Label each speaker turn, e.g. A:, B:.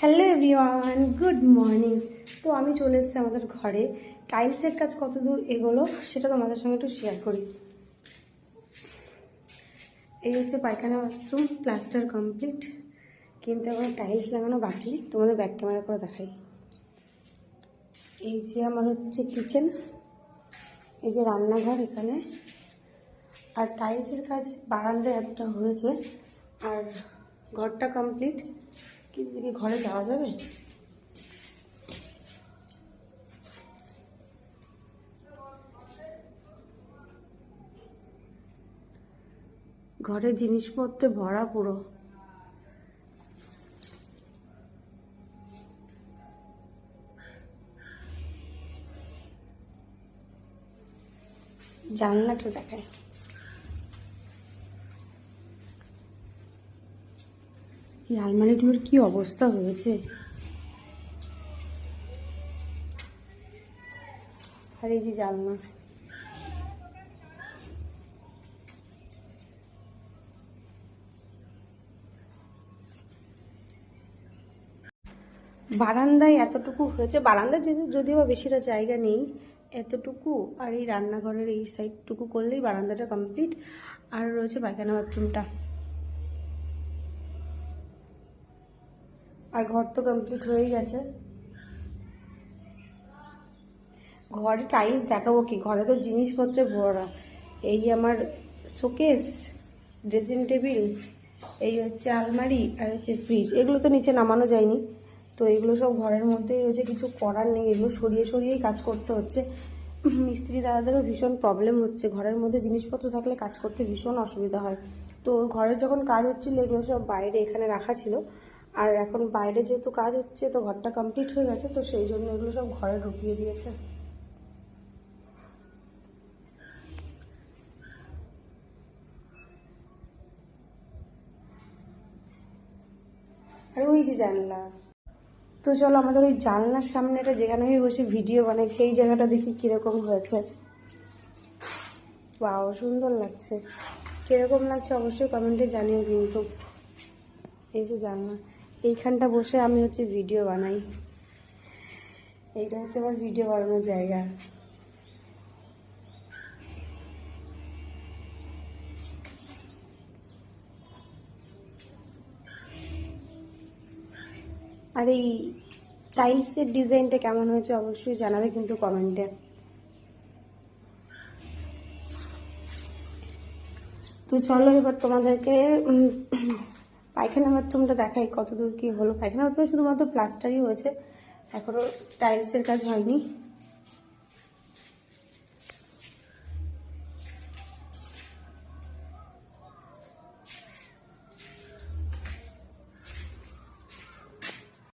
A: Hello everyone good morning তো আমি চলে এসেছি আমাদের ঘরে। টাইলসের কাজ কত দূর এগোলো সেটা তোমাদের সঙ্গে একটু শেয়ার করি। এই হচ্ছে পায়খানা বাথরুম প্লাস্টার কমপ্লিট কিন্তু এখন টাইলস লাগানো বাকি। তোমাদের ব্যাক ক্যামেরা করে দেখাই। এই যে আমার হচ্ছে কিচেন এই যে রান্নাঘর এখানে। আর টাইলসের কাজ বারান্দায় একটা হয়েছে। আর ঘরটা কমপ্লিট কিন্তু কি ঘরে যাওয়া যাবে? ঘরে জিনিসপত্রে ভরা পুরো। জানলাটা দেখায় এই আলমারিগুলোর কি অবস্থা হয়েছে? আর এই যে জালনা বারান্দায় এতটুকু হয়েছে। বারান্দায় যদি, যদিও বা বেশিটা জায়গা নেই, এতটুকু। আর এই রান্নাঘরের এই সাইডটুকু করলেই বারান্দাটা কমপ্লিট আর রয়েছে পায়খানা বাথরুমটা আর ঘর তো কমপ্লিট হয়েই গেছে। ঘরে টাইলস দেখাবো কি? ঘরে তো জিনিসপত্রে ভরা। এই আমার শোকেস ড্রেসিং টেবিল এই হচ্ছে আলমারি আর হচ্ছে ফ্রিজ এগুলো তো নিচে নামানো যায়নি। তো এগুলো সব ঘরের মধ্যেই রয়েছে, কিছু করার নেই। এগুলো সরিয়ে সরিয়েই কাজ করতে হচ্ছে। মিস্ত্রি দাদাদেরও ভীষণ প্রবলেম হচ্ছে। ঘরের মধ্যে জিনিসপত্র থাকলে কাজ করতে ভীষণ অসুবিধা হয়। তো ঘরের যখন কাজ হচ্ছিল, এগুলো সব বাইরে এখানে রাখা ছিল। আর এখন বাইরে যেহেতু কাজ হচ্ছে, তো ঘরটা কমপ্লিট হয়ে গেছে, তো সেই জন্য এগুলো সব ঘরে ঢুকিয়ে দিয়েছে। আর ওই যে জানলা। তো চলো আমাদের ওই জানলার সামনেটা যেখানে আমি বসে ভিডিও বানাই, সেই জায়গাটা দেখি কীরকম হয়েছে। বাও সুন্দর লাগছে। কীরকম লাগছে অবশ্যই কমেন্টে জানিও কিন্তু এই যে জানলা। এইখানটা বসে আমি হচ্ছে ভিডিও বানাই। এইটা হচ্ছে আমার ভিডিও বানানোর জায়গা। আর এই টাইলসের ডিজাইনটা কেমন হয়েছে অবশ্যই জানাবে কিন্তু কমেন্টে। তো চলো এবার তোমাদেরকে পায়খানা বাথরুমটা দেখাই কতদূর কি হলো। পায়খানা বাথরুম শুধুমাত্র প্লাস্টারই হয়েছে। এখনও টাইলসের কাজ হয়নি।